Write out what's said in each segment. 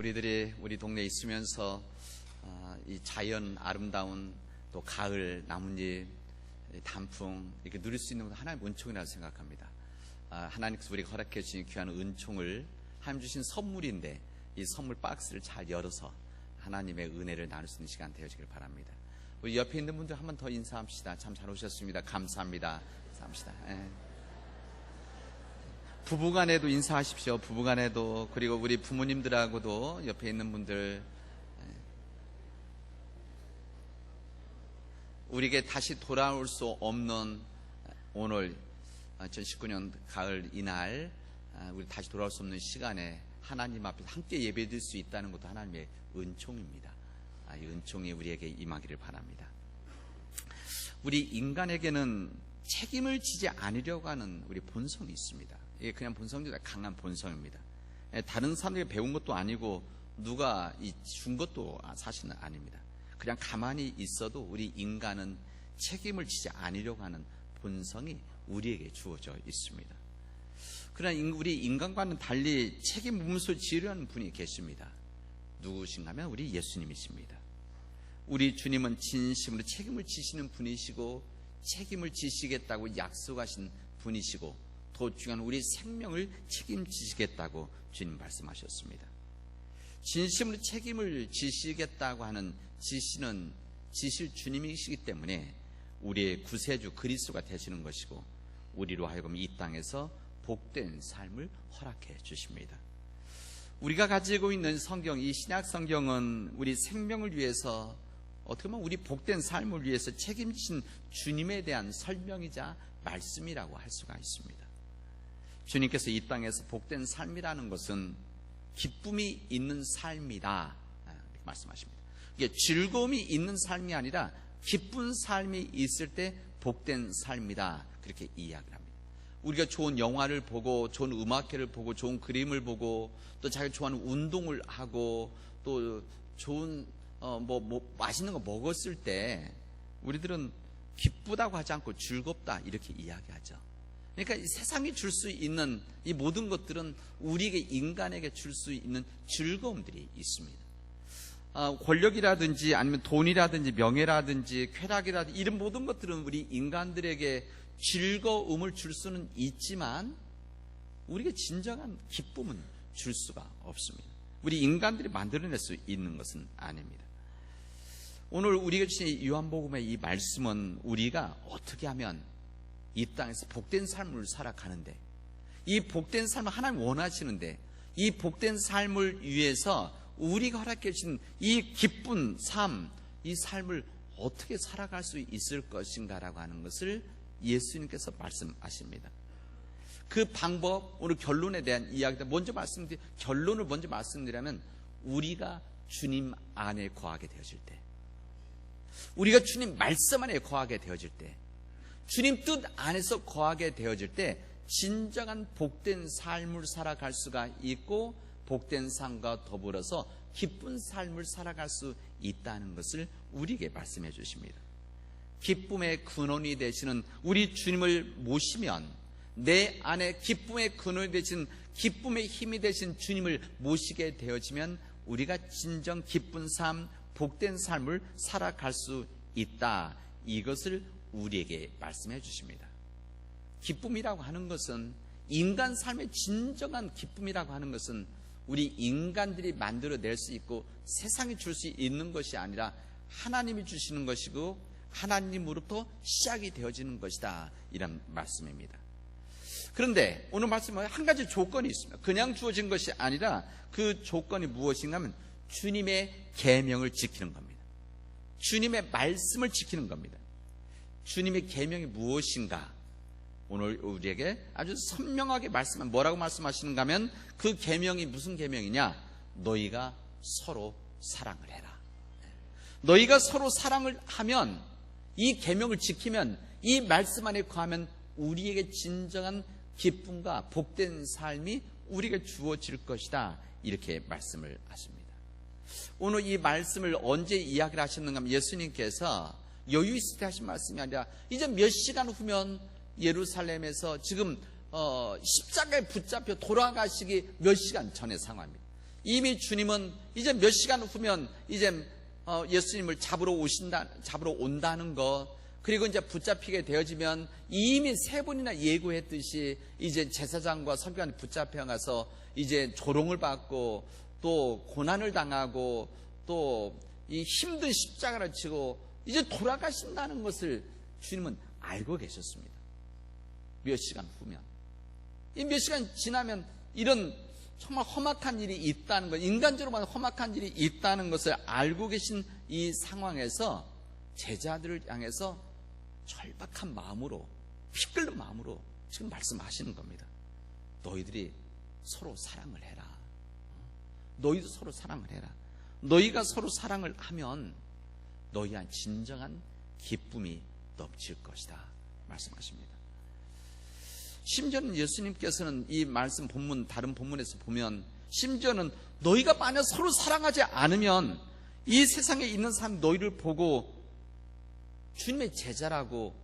우리들이 우리 동네에 있으면서 아, 이 자연 아름다운 또 가을 나뭇잎 단풍 이렇게 누릴 수 있는 것도 하나님의 은총이라고 생각합니다. 아, 하나님께서 우리가 허락해 주신 귀한 은총을 하나님 주신 선물인데 이 선물 박스를 잘 열어서 하나님의 은혜를 나눌 수 있는 시간 되어지길 바랍니다. 우리 옆에 있는 분들 한 번 더 인사합시다. 참 잘 오셨습니다. 감사합니다. 감사합니다. 예. 부부간에도 인사하십시오. 부부간에도 그리고 우리 부모님들하고도 옆에 있는 분들 예. 우리에게 다시 돌아올 수 없는 오늘 2019년 가을 이날 아, 우리 다시 돌아올 수 없는 시간에 하나님 앞에 함께 예배드릴 수 있다는 것도 하나님의 은총입니다. 아, 이 은총이 우리에게 임하기를 바랍니다. 우리 인간에게는 책임을 지지 않으려고 하는 우리 본성이 있습니다. 이게 그냥 본성보다 강한 본성입니다. 예, 다른 사람들이 배운 것도 아니고 누가 준 것도 사실은 아닙니다. 그냥 가만히 있어도 우리 인간은 책임을 지지 않으려고 하는 본성이 우리에게 주어져 있습니다. 그러나 우리 인간과는 달리 책임 무문을 지으려는 분이 계십니다. 누구신가 하면 우리 예수님이십니다. 우리 주님은 진심으로 책임을 지시는 분이시고 책임을 지시겠다고 약속하신 분이시고 더 중요한 우리 생명을 책임지시겠다고 주님 말씀하셨습니다. 진심으로 책임을 지시겠다고 하는 지시는 지실 주님이시기 때문에 우리의 구세주 그리스도가 되시는 것이고 우리로 하여금 이 땅에서 복된 삶을 허락해 주십니다. 우리가 가지고 있는 성경, 이 신약 성경은 우리 생명을 위해서 어떻게 보면 우리 복된 삶을 위해서 책임진 주님에 대한 설명이자 말씀이라고 할 수가 있습니다. 주님께서 이 땅에서 복된 삶이라는 것은 기쁨이 있는 삶이다. 아, 말씀하십니다. 이게 즐거움이 있는 삶이 아니라 기쁜 삶이 있을 때 복된 삶이다. 그렇게 이야기를 합니다. 우리가 좋은 영화를 보고 좋은 음악회를 보고 좋은 그림을 보고 또 자기가 좋아하는 운동을 하고 또 좋은 어, 뭐, 뭐 맛있는 거 먹었을 때 우리들은 기쁘다고 하지 않고 즐겁다 이렇게 이야기하죠. 그러니까 세상이 줄 수 있는 이 모든 것들은 우리에게 인간에게 줄 수 있는 즐거움들이 있습니다. 어, 권력이라든지 아니면 돈이라든지 명예라든지 쾌락이라든지 이런 모든 것들은 우리 인간들에게 즐거움을 줄 수는 있지만 우리가 진정한 기쁨은 줄 수가 없습니다. 우리 인간들이 만들어낼 수 있는 것은 아닙니다. 오늘 우리가 주신 요한복음의 이 말씀은 우리가 어떻게 하면 이 땅에서 복된 삶을 살아가는데 이 복된 삶을 하나님 원하시는데 이 복된 삶을 위해서 우리가 허락해 주신 이 기쁜 삶, 이 삶을 어떻게 살아갈 수 있을 것인가라고 하는 것을 예수님께서 말씀하십니다. 그 방법, 오늘 결론에 대한 이야기다. 먼저 말씀드리, 결론을 먼저 말씀드리면 우리가 주님 안에 거하게 되어질 때, 우리가 주님 말씀 안에 거하게 되어질 때, 주님 뜻 안에서 거하게 되어질 때, 진정한 복된 삶을 살아갈 수가 있고, 복된 삶과 더불어서 기쁜 삶을 살아갈 수 있다는 것을 우리에게 말씀해 주십니다. 기쁨의 근원이 되시는 우리 주님을 모시면 내 안에 기쁨의 근원이 되신 기쁨의 힘이 되신 주님을 모시게 되어지면 우리가 진정 기쁜 삶, 복된 삶을 살아갈 수 있다. 이것을 우리에게 말씀해 주십니다. 기쁨이라고 하는 것은 인간 삶의 진정한 기쁨이라고 하는 것은 우리 인간들이 만들어낼 수 있고 세상이 줄 수 있는 것이 아니라 하나님이 주시는 것이고 하나님으로부터 시작이 되어지는 것이다. 이런 말씀입니다. 그런데 오늘 말씀은 한 가지 조건이 있습니다. 그냥 주어진 것이 아니라 그 조건이 무엇인가 하면 주님의 계명을 지키는 겁니다. 주님의 말씀을 지키는 겁니다. 주님의 계명이 무엇인가? 오늘 우리에게 아주 선명하게 말씀한 뭐라고 말씀하시는가 하면 그 계명이 무슨 계명이냐? 너희가 서로 사랑을 해라. 너희가 서로 사랑을 하면 이 계명을 지키면 이 말씀 안에 거하면 우리에게 진정한 기쁨과 복된 삶이 우리에게 주어질 것이다. 이렇게 말씀을 하십니다. 오늘 이 말씀을 언제 이야기를 하셨는가 하면 예수님께서 여유 있을 때 하신 말씀이 아니라 이제 몇 시간 후면 예루살렘에서 지금 어, 십자가에 붙잡혀 돌아가시기 몇 시간 전의 상황입니다. 이미 주님은 이제 몇 시간 후면 이제 어, 예수님을 잡으러 오신다, 잡으러 온다는 것, 그리고 이제 붙잡히게 되어지면 이미 세 번이나 예고했듯이 이제 제사장과 서기관이 붙잡혀 가서 이제 조롱을 받고 또 고난을 당하고 또 이 힘든 십자가를 치고 이제 돌아가신다는 것을 주님은 알고 계셨습니다. 몇 시간 후면. 이 몇 시간 지나면 이런 정말 험악한 일이 있다는 것, 인간적으로 보면 험악한 일이 있다는 것을 알고 계신 이 상황에서 제자들을 향해서 절박한 마음으로, 피 끓는 마음으로 지금 말씀하시는 겁니다. 너희들이 서로 사랑을 해라. 너희도 서로 사랑을 해라. 너희가 서로 사랑을 하면 너희 한 진정한 기쁨이 넘칠 것이다. 말씀하십니다. 심지어는 예수님께서는 이 말씀 본문, 다른 본문에서 보면 심지어는 너희가 만약 서로 사랑하지 않으면 이 세상에 있는 사람 너희를 보고 주님의 제자라고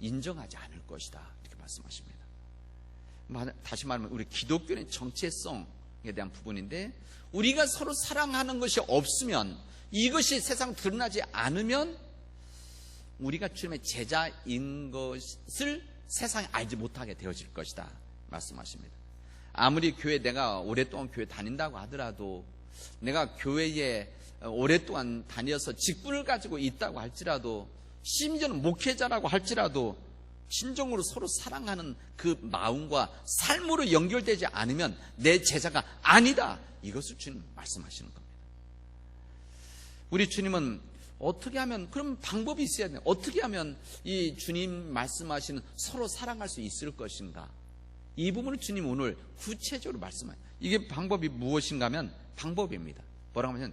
인정하지 않을 것이다. 이렇게 말씀하십니다. 다시 말하면 우리 기독교의 정체성에 대한 부분인데 우리가 서로 사랑하는 것이 없으면 이것이 세상 드러나지 않으면 우리가 주님의 제자인 것을 세상에 알지 못하게 되어질 것이다. 말씀하십니다. 아무리 교회 내가 오랫동안 교회 다닌다고 하더라도 내가 교회에 오랫동안 다녀서 직분을 가지고 있다고 할지라도 심지어는 목회자라고 할지라도 진정으로 서로 사랑하는 그 마음과 삶으로 연결되지 않으면 내 제자가 아니다. 이것을 주님 말씀하시는 겁니다. 우리 주님은 어떻게 하면 그럼 방법이 있어야 돼. 어떻게 하면 이 주님 말씀하시는 서로 사랑할 수 있을 것인가? 이 부분을 주님 오늘 구체적으로 말씀하요 이게 방법이 무엇인가 하면 방법입니다. 뭐라고 하면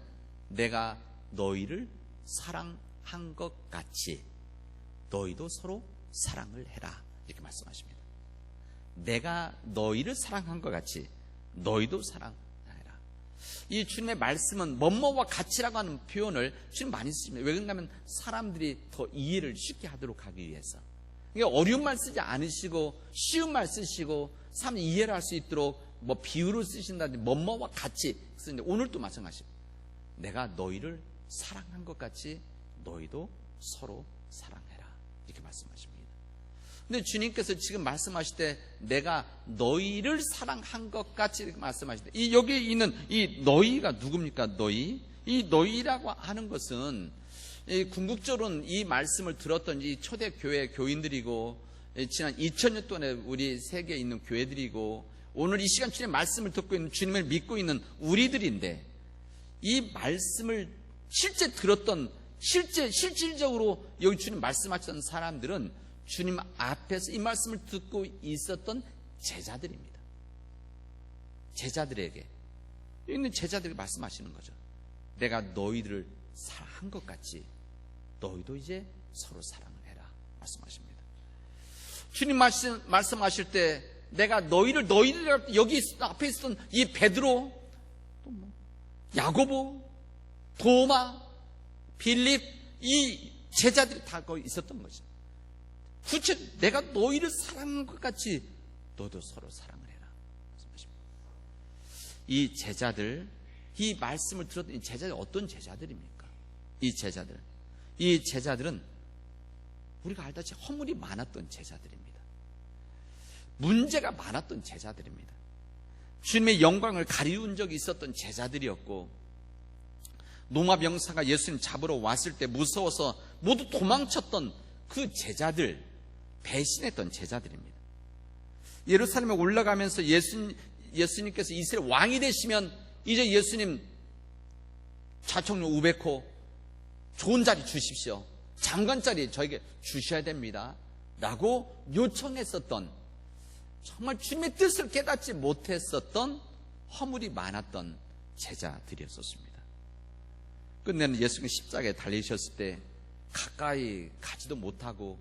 내가 너희를 사랑한 것 같이 너희도 서로 사랑을 해라. 이렇게 말씀하십니다. 내가 너희를 사랑한 것 같이 너희도 사랑 이 주님의 말씀은 뭐뭐와 같이라고 하는 표현을 주님 많이 쓰십니다. 왜 그런가면 하 사람들이 더 이해를 쉽게 하도록 하기 위해서. 그러니까 어려운 말 쓰지 않으시고 쉬운 말 쓰시고 사람 이해를 할 수 있도록 뭐 비유를 쓰신다든지 뭐뭐와 같이 쓰는데 오늘도 마찬가지입니다. 내가 너희를 사랑한 것 같이 너희도 서로 사랑해라. 이렇게 말씀하십니다. 근데 주님께서 지금 말씀하실 때 내가 너희를 사랑한 것 같이 말씀하실 때 이 여기 있는 이 너희가 누굽니까? 너희. 이 너희라고 하는 것은 이 궁극적으로는 이 말씀을 들었던 이 초대 교회 교인들이고 지난 2000년 동안에 우리 세계에 있는 교회들이고 오늘 이 시간 주님의 말씀을 듣고 있는 주님을 믿고 있는 우리들인데 이 말씀을 실제 들었던 실제 실질적으로 여기 주님 말씀하셨던 사람들은 주님 앞에서 이 말씀을 듣고 있었던 제자들입니다. 제자들에게 있는 제자들에게 말씀하시는 거죠. 내가 너희들을 사랑한 것 같이 너희도 이제 서로 사랑을 해라 말씀하십니다. 주님 말씀 말씀하실 때 내가 너희를 너희들 여기 있, 앞에 있었던 이 베드로 또 뭐 야고보 도마 빌립 이 제자들이 다 거기 있었던 거죠. 구체 내가 너희를 사랑한 것 같이 너도 서로 사랑을 해라. 이 제자들, 이 말씀을 들었던 이 제자들 어떤 제자들입니까? 이 제자들. 이 제자들은 우리가 알다시피 허물이 많았던 제자들입니다. 문제가 많았던 제자들입니다. 주님의 영광을 가리운 적이 있었던 제자들이었고 노마 병사가 예수님 잡으러 왔을 때 무서워서 모두 도망쳤던 그 제자들 배신했던 제자들입니다. 예루살렘에 올라가면서 예수, 예수님께서 이스라엘 왕이 되시면 이제 예수님 자청료 500호 좋은 자리 주십시오. 장관 자리 저에게 주셔야 됩니다. 라고 요청했었던 정말 주님의 뜻을 깨닫지 못했었던 허물이 많았던 제자들이었었습니다. 끝내는 예수님 십자가에 달리셨을 때 가까이 가지도 못하고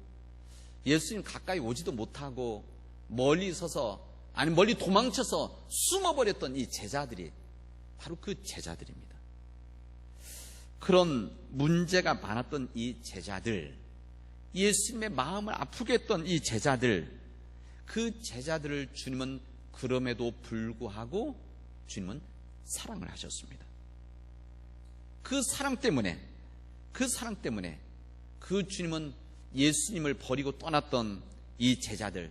예수님 가까이 오지도 못하고 멀리 서서 아니 멀리 도망쳐서 숨어버렸던 이 제자들이 바로 그 제자들입니다. 그런 문제가 많았던 이 제자들, 예수님의 마음을 아프게 했던 이 제자들, 그 제자들을 주님은 그럼에도 불구하고 주님은 사랑을 하셨습니다. 그 사랑 때문에, 그 사랑 때문에 그 주님은 예수님을 버리고 떠났던 이 제자들,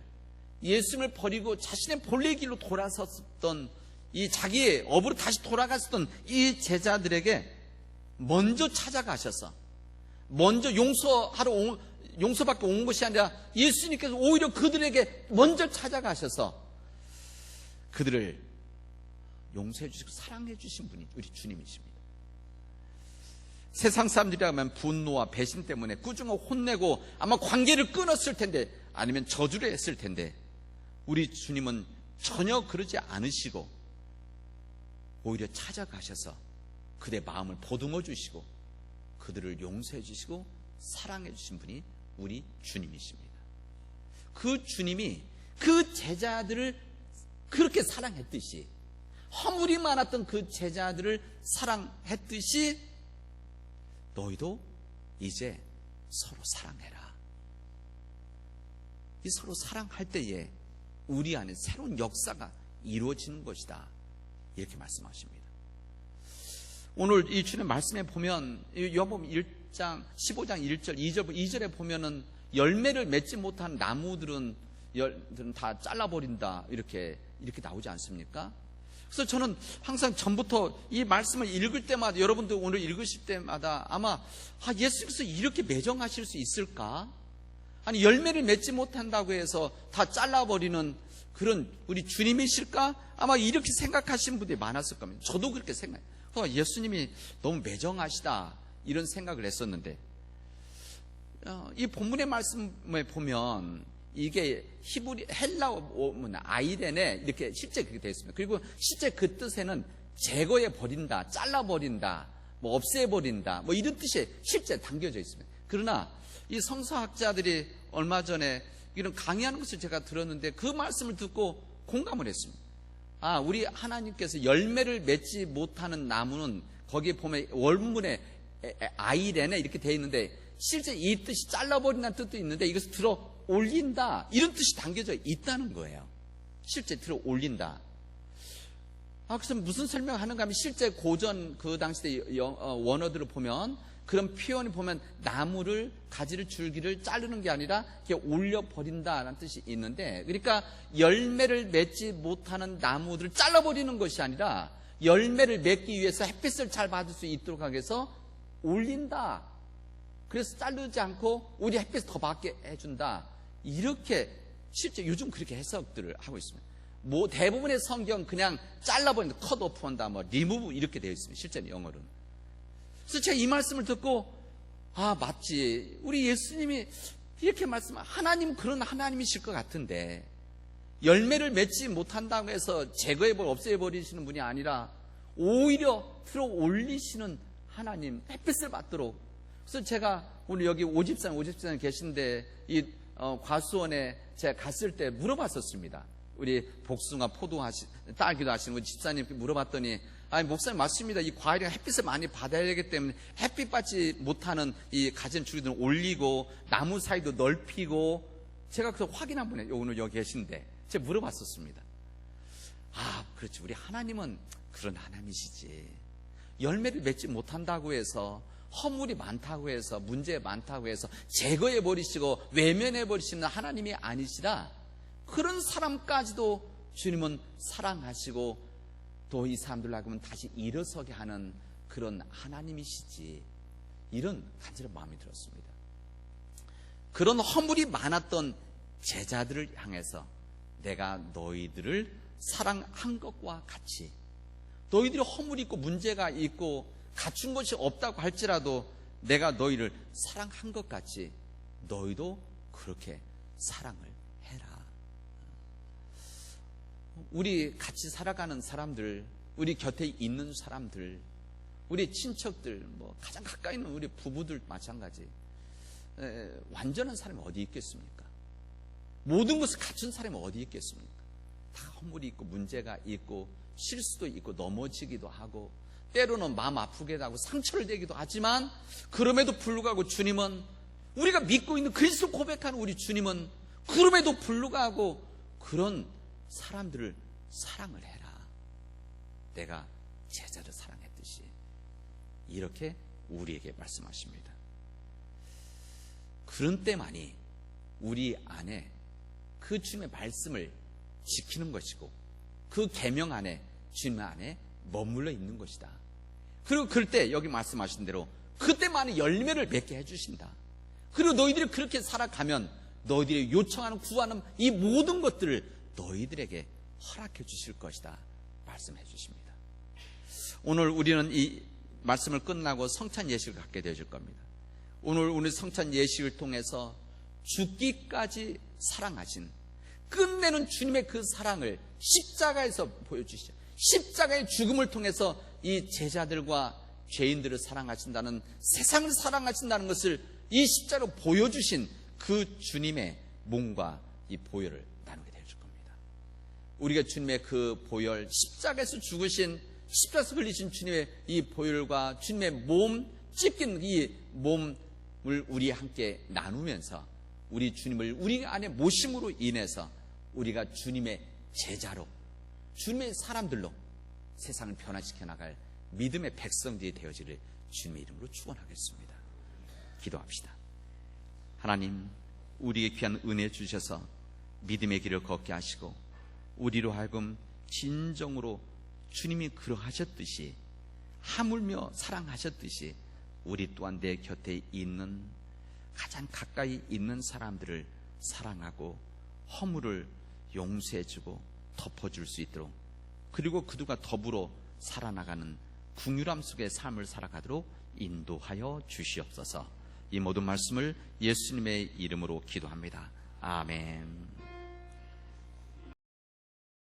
예수님을 버리고 자신의 본래 길로 돌아섰던 이 자기의 업으로 다시 돌아갔었던 이 제자들에게 먼저 찾아가셔서 먼저 용서하러 온, 용서받고 온 것이 아니라 예수님께서 오히려 그들에게 먼저 찾아가셔서 그들을 용서해 주시고 사랑해 주신 분이 우리 주님이십니다. 세상 사람들이라면 분노와 배신 때문에 꾸중하고 혼내고 아마 관계를 끊었을 텐데 아니면 저주를 했을 텐데 우리 주님은 전혀 그러지 않으시고 오히려 찾아가셔서 그들의 마음을 보듬어 주시고 그들을 용서해 주시고 사랑해 주신 분이 우리 주님이십니다. 그 주님이 그 제자들을 그렇게 사랑했듯이 허물이 많았던 그 제자들을 사랑했듯이 너희도 이제 서로 사랑해라. 이 서로 사랑할 때에 우리 안에 새로운 역사가 이루어지는 것이다. 이렇게 말씀하십니다. 오늘 이 주님 말씀에 보면 요한복음 1장 15장 1절 2절 2절에 보면은 열매를 맺지 못한 나무들은 다 잘라버린다 이렇게 이렇게 나오지 않습니까? 그래서 저는 항상 전부터 이 말씀을 읽을 때마다 여러분들 오늘 읽으실 때마다 아마 아, 예수님께서 이렇게 매정하실 수 있을까? 아니 열매를 맺지 못한다고 해서 다 잘라버리는 그런 우리 주님이실까? 아마 이렇게 생각하시는 분들이 많았을 겁니다. 저도 그렇게 생각해요. 어, 예수님이 너무 매정하시다 이런 생각을 했었는데 어, 이 본문의 말씀에 보면 이게 히브리 헬라어 문 아이렌에 이렇게 실제 그렇게 되어 있습니다. 그리고 실제 그 뜻에는 제거해 버린다, 잘라 버린다, 뭐 없애 버린다, 뭐 이런 뜻이 실제 담겨져 있습니다. 그러나 이 성서학자들이 얼마 전에 이런 강의하는 것을 제가 들었는데 그 말씀을 듣고 공감을 했습니다. 아, 우리 하나님께서 열매를 맺지 못하는 나무는 거기에 보면 원문에 아이렌에 이렇게 되어 있는데 실제 이 뜻이 잘라버린다는 뜻도 있는데 이것을 들어 올린다 이런 뜻이 담겨져 있다는 거예요. 실제 들어 올린다. 아, 그래서 무슨 설명 하는가 하면 실제 고전 그 당시 때 어, 원어들을 보면 그런 표현이 보면 나무를 가지를 줄기를 자르는 게 아니라 이렇게 올려 버린다라는 뜻이 있는데 그러니까 열매를 맺지 못하는 나무들을 잘라 버리는 것이 아니라 열매를 맺기 위해서 햇빛을 잘 받을 수 있도록 하기 위해서 올린다. 그래서 자르지 않고 우리 햇빛을 더 받게 해준다. 이렇게 실제 요즘 그렇게 해석들을 하고 있습니다. 뭐 대부분의 성경 그냥 잘라버린다, 컷 오프한다, 뭐 리무브 이렇게 되어 있습니다. 실제는 영어로는. 그래서 제가 이 말씀을 듣고 아 맞지. 우리 예수님이 이렇게 말씀 하나님 그런 하나님이실 것 같은데 열매를 맺지 못한다고 해서 제거해 버 없애 버리시는 분이 아니라 오히려 들어 올리시는 하나님 햇빛을 받도록 그래서 제가 오늘 여기 오집산 오집산 계신데 이 어, 과수원에 제가 갔을 때 물어봤었습니다. 우리 복숭아 포도 하시 딸기도 하시는 우리 집사님께 물어봤더니 아니 목사님 맞습니다. 이 과일이 햇빛을 많이 받아야 되기 때문에 햇빛 받지 못하는 이 가진 줄기들은 올리고 나무 사이도 넓히고 제가 그래서 확인 한번 해요. 오늘 여기 계신데 제가 물어봤었습니다. 아 그렇지 우리 하나님은 그런 하나님이시지 열매를 맺지 못한다고 해서 허물이 많다고 해서 문제 많다고 해서 제거해 버리시고 외면해 버리시는 하나님이 아니시라 그런 사람까지도 주님은 사랑하시고 또 이 사람들 하고는 다시 일어서게 하는 그런 하나님이시지 이런 간절한 마음이 들었습니다. 그런 허물이 많았던 제자들을 향해서 내가 너희들을 사랑한 것과 같이 너희들이 허물이 있고 문제가 있고 갖춘 것이 없다고 할지라도 내가 너희를 사랑한 것 같이 너희도 그렇게 사랑을 해라. 우리 같이 살아가는 사람들, 우리 곁에 있는 사람들, 우리 친척들, 뭐 가장 가까이 있는 우리 부부들 마찬가지. 에, 완전한 사람이 어디 있겠습니까? 모든 것을 갖춘 사람이 어디 있겠습니까? 다 허물이 있고 문제가 있고 실수도 있고 넘어지기도 하고 때로는 마음 아프게도 하고 상처를 내기도 하지만 그럼에도 불구하고 주님은 우리가 믿고 있는 그리스도 고백하는 우리 주님은 그럼에도 불구하고 그런 사람들을 사랑을 해라. 내가 제자를 사랑했듯이 이렇게 우리에게 말씀하십니다. 그런 때만이 우리 안에 그 주님의 말씀을 지키는 것이고 그 계명 안에 주님 안에 머물러 있는 것이다. 그리고 그럴 때 여기 말씀하신 대로 그때만이 열매를 맺게 해주신다. 그리고 너희들이 그렇게 살아가면 너희들이 요청하는 구하는 이 모든 것들을 너희들에게 허락해 주실 것이다. 말씀해 주십니다. 오늘 우리는 이 말씀을 끝나고 성찬 예식을 갖게 되어질 겁니다. 오늘 우리 성찬 예식을 통해서 죽기까지 사랑하신 끝내는 주님의 그 사랑을 십자가에서 보여주시죠. 십자가의 죽음을 통해서 이 제자들과 죄인들을 사랑하신다는 세상을 사랑하신다는 것을 이 십자로 보여주신 그 주님의 몸과 이 보혈을 나누게 될 겁니다. 우리가 주님의 그 보혈, 십자가에서 죽으신 십자가에서 흘리신 주님의 이 보혈과 주님의 몸, 찢긴 이 몸을 우리 함께 나누면서 우리 주님을 우리 안에 모심으로 인해서 우리가 주님의 제자로 주님의 사람들로 세상을 변화시켜 나갈 믿음의 백성들이 되어지를 주님의 이름으로 축원하겠습니다. 기도합시다. 하나님, 우리의 귀한 은혜 주셔서 믿음의 길을 걷게 하시고 우리로 하여금 진정으로 주님이 그러하셨듯이 하물며 사랑하셨듯이 우리 또한 내 곁에 있는 가장 가까이 있는 사람들을 사랑하고 허물을 용서해주고 덮어줄 수 있도록 그리고 그들과 더불어 살아나가는 궁유람 속의 삶을 살아가도록 인도하여 주시옵소서 이 모든 말씀을 예수님의 이름으로 기도합니다. 아멘.